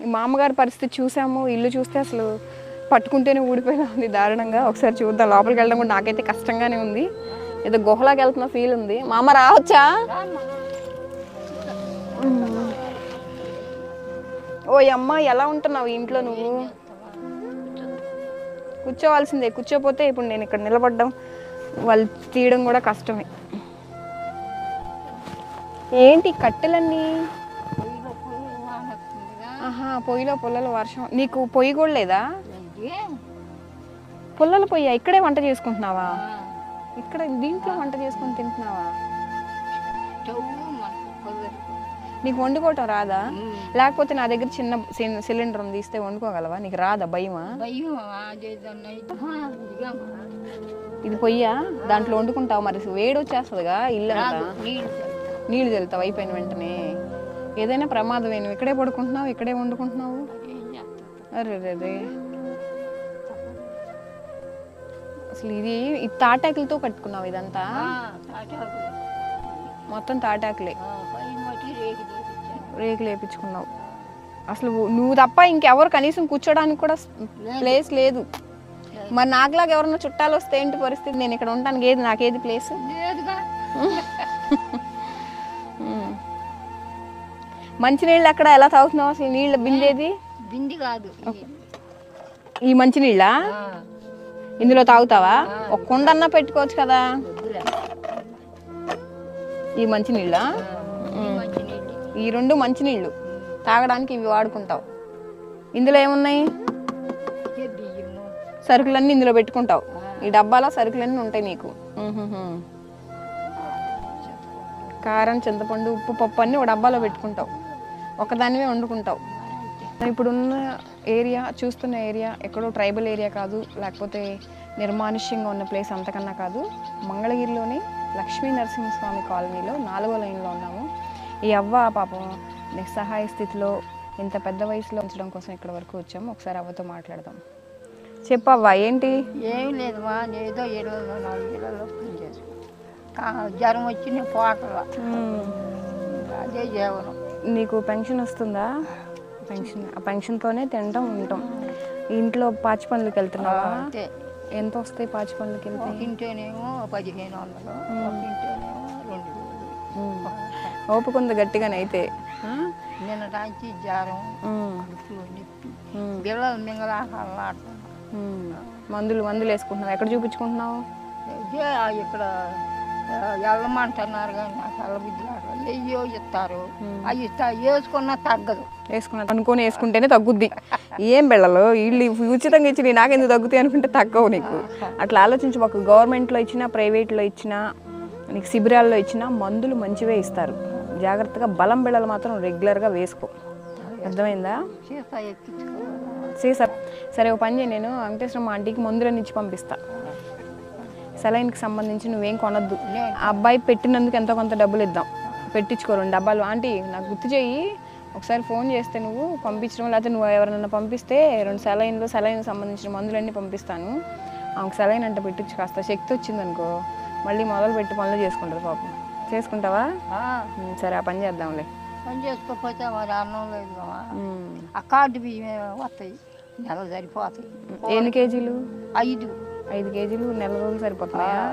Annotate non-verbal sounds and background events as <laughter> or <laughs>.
మామగారి పరిస్థితి చూసాము ఇల్లు చూస్తే అసలు పట్టుకుంటేనే ఊడిపోయినా ఉంది దారుణంగా. ఒకసారి చూద్దాం లోపలికి వెళ్ళడం కూడా నాకైతే కష్టంగానే ఉంది. ఏదో గుహలాకి వెళ్తున్న ఫీల్ ఉంది. మా అమ్మ రావచ్చా? ఓ అమ్మ ఎలా ఉంటున్నావు ఇంట్లో నువ్వు? కూర్చోవాల్సిందే కూర్చోపోతే ఇప్పుడు నేను ఇక్కడ నిలబడ్డం వాళ్ళు తీయడం కూడా కష్టమే. ఏంటి కట్టెలన్నీ? ఆహా పొయ్యిలో పుల్లల వర్షం. నీకు పొయ్యి కూడా లేదా? పుల్లల పొయ్యి? ఇక్కడే వంట చేసుకుంటున్నావా? ఇక్కడ దీంట్లో వంట చేసుకొని తింటున్నావా? నీకు వండుకోవటం రాదా? లేకపోతే నా దగ్గర చిన్న సిలిండర్ ఉంది ఇస్తే వండుకోగలవా? నీకు రాదా భయమా? ఇది పొయ్యా? దాంట్లో వండుకుంటావు? మరి వేడి వచ్చేస్తుందిగా ఇల్లు నీళ్ళు. చల్లుతావు అయిపోయిన వెంటనే. ఏదైనా ప్రమాదమే నువ్వు ఇక్కడే పడుకుంటున్నావు ఇక్కడే వండుకుంటున్నావు? అరే రే అసలు ఇది ఈ తాటాకులతో కట్టుకున్నావు ఇదంతా? మొత్తం తాటాకులే. రేకులు వేపించుకున్నావు అసలు నువ్వు తప్ప ఇంకెవరు కనీసం కూర్చోడానికి కూడా ప్లేస్ లేదు. మరి నాకులాగా ఎవరన్నా చుట్టాలు వస్తే ఏంటి పరిస్థితి? నేను ఇక్కడ ఉంటానికి ఏది నాకేది ప్లేస్? లేదుగా. <laughs> మంచినీళ్ళు అక్కడ ఎలా తాగుతున్నావు అసలు? నీళ్ళ బిందేది? బింది కాదు. ఈ మంచినీళ్ళ ఇందులో తాగుతావా? ఒక కుండన్నా పెట్టుకోవచ్చు కదా. ఈ మంచినీళ్ళ ఈ రెండు మంచినీళ్ళు తాగడానికి ఇవి వాడుకుంటావు. ఇందులో ఏమున్నాయి? సరుకులన్నీ ఇందులో పెట్టుకుంటావు. ఈ డబ్బాలో సరుకులన్నీ ఉంటాయి నీకు. కారం చింతపండు ఉప్పు పప్పు అన్నీ ఒక డబ్బాలో పెట్టుకుంటావు. ఒకదానివే వండుకుంటావు. ఇప్పుడున్న ఏరియా చూస్తున్న ఏరియా ఎక్కడో ట్రైబల్ ఏరియా కాదు లేకపోతే నిర్మానుష్యంగా ఉన్న ప్లేస్ అంతకన్నా కాదు మంగళగిరిలోని లక్ష్మీ నరసింహస్వామి కాలనీలో నాలుగో లైన్లో ఉన్నాము. ఈ అవ్వ పాపం నిస్సహాయ స్థితిలో ఇంత పెద్ద వయసులో ఉంచడం కోసం ఇక్కడ వరకు వచ్చాము. ఒకసారి అవ్వతో మాట్లాడదాం. చెప్పవ్వా ఏంటి? ఏం లేదు మా ఏదో ఇరవై నాలుగు ఇళ్ళలో జ్వరం వచ్చి నేను పోకల అదే జీవనం. నీకు పెన్షన్ వస్తుందా? పెన్షన్ ఆ పెన్షన్తోనే తినటం ఉంటాం. ఇంట్లో పాచి పనులకు వెళ్తున్నావా? ఎంత వస్తాయి పాచి పనులకి వెళ్తే? ఒక ఇంటోనేమో పదిహేను వందలు ఇంటోనేమో రెండు ఓపిక ఉంది గట్టిగానే అయితే? నిన్న రాంచి జ్వరం నొప్పి పిల్లలు మింగలాడుతున్నా. మందులు మందులు వేసుకుంటున్నావు? ఎక్కడ చూపించుకుంటున్నావు? ఇక్కడ వెళ్ళమంటున్నారు కానీ నాకు వెళ్ళబుద్ధి కాదు. అయ్యో ఇస్తారు అవి ఇస్తా వేసుకున్నా తగ్గదు. వేసుకున్నా అనుకొని వేసుకుంటేనే తగ్గుద్ది. ఏం బెళ్ళలు? వీళ్ళు ఉచితంగా ఇచ్చి నాకెందుకు తగ్గుతాయి అనుకుంటే తగ్గవు నీకు. అట్లా ఆలోచించి. ఒక గవర్నమెంట్లో ఇచ్చినా ప్రైవేట్లో ఇచ్చినా నీకు శిబిరాల్లో ఇచ్చినా మందులు మంచివే ఇస్తారు. జాగ్రత్తగా బలం బిళ్ళలు మాత్రం రెగ్యులర్గా వేసుకో. అర్థమైందా? ఎక్కించుకోవాలి సీసా. సరే ఒక పని చేయి. నేను వెంకటేశ్వర మా ఆంటీకి మందులని ఇచ్చి పంపిస్తా. సెలైన్కి సంబంధించి నువ్వేం కొనొద్దు. ఆ అబ్బాయి పెట్టినందుకు ఎంతో కొంత డబ్బులు ఇద్దాం. పెట్టించుకో రెండు డబ్బాలు. ఆంటీ నాకు గుర్తు చేయి. ఒకసారి ఫోన్ చేస్తే నువ్వు పంపించడం లేకపోతే నువ్వు ఎవరైనా పంపిస్తే రెండు సెలైన్లు సెలైన్ సంబంధించిన మందులన్నీ పంపిస్తాను. ఆమెకు సెలైన్ అంటే పెట్టించు కాస్త శక్తి వచ్చిందనుకో మళ్ళీ మొదలు పెట్టి పనులు చేసుకుంటారు పాపం. చేసుకుంటావా? సరే ఆ పని చేద్దాంలే. పని చేసుకోకపోతే మరి అన్నం లేదు. ఆ కార్డు బియ్యం వస్తాయి. నెల సరిపోతాయి. ఎన్ని కేజీలు? ఐదు. ఐదు కేజీలు నెల రోజులు సరిపోతున్నాయా?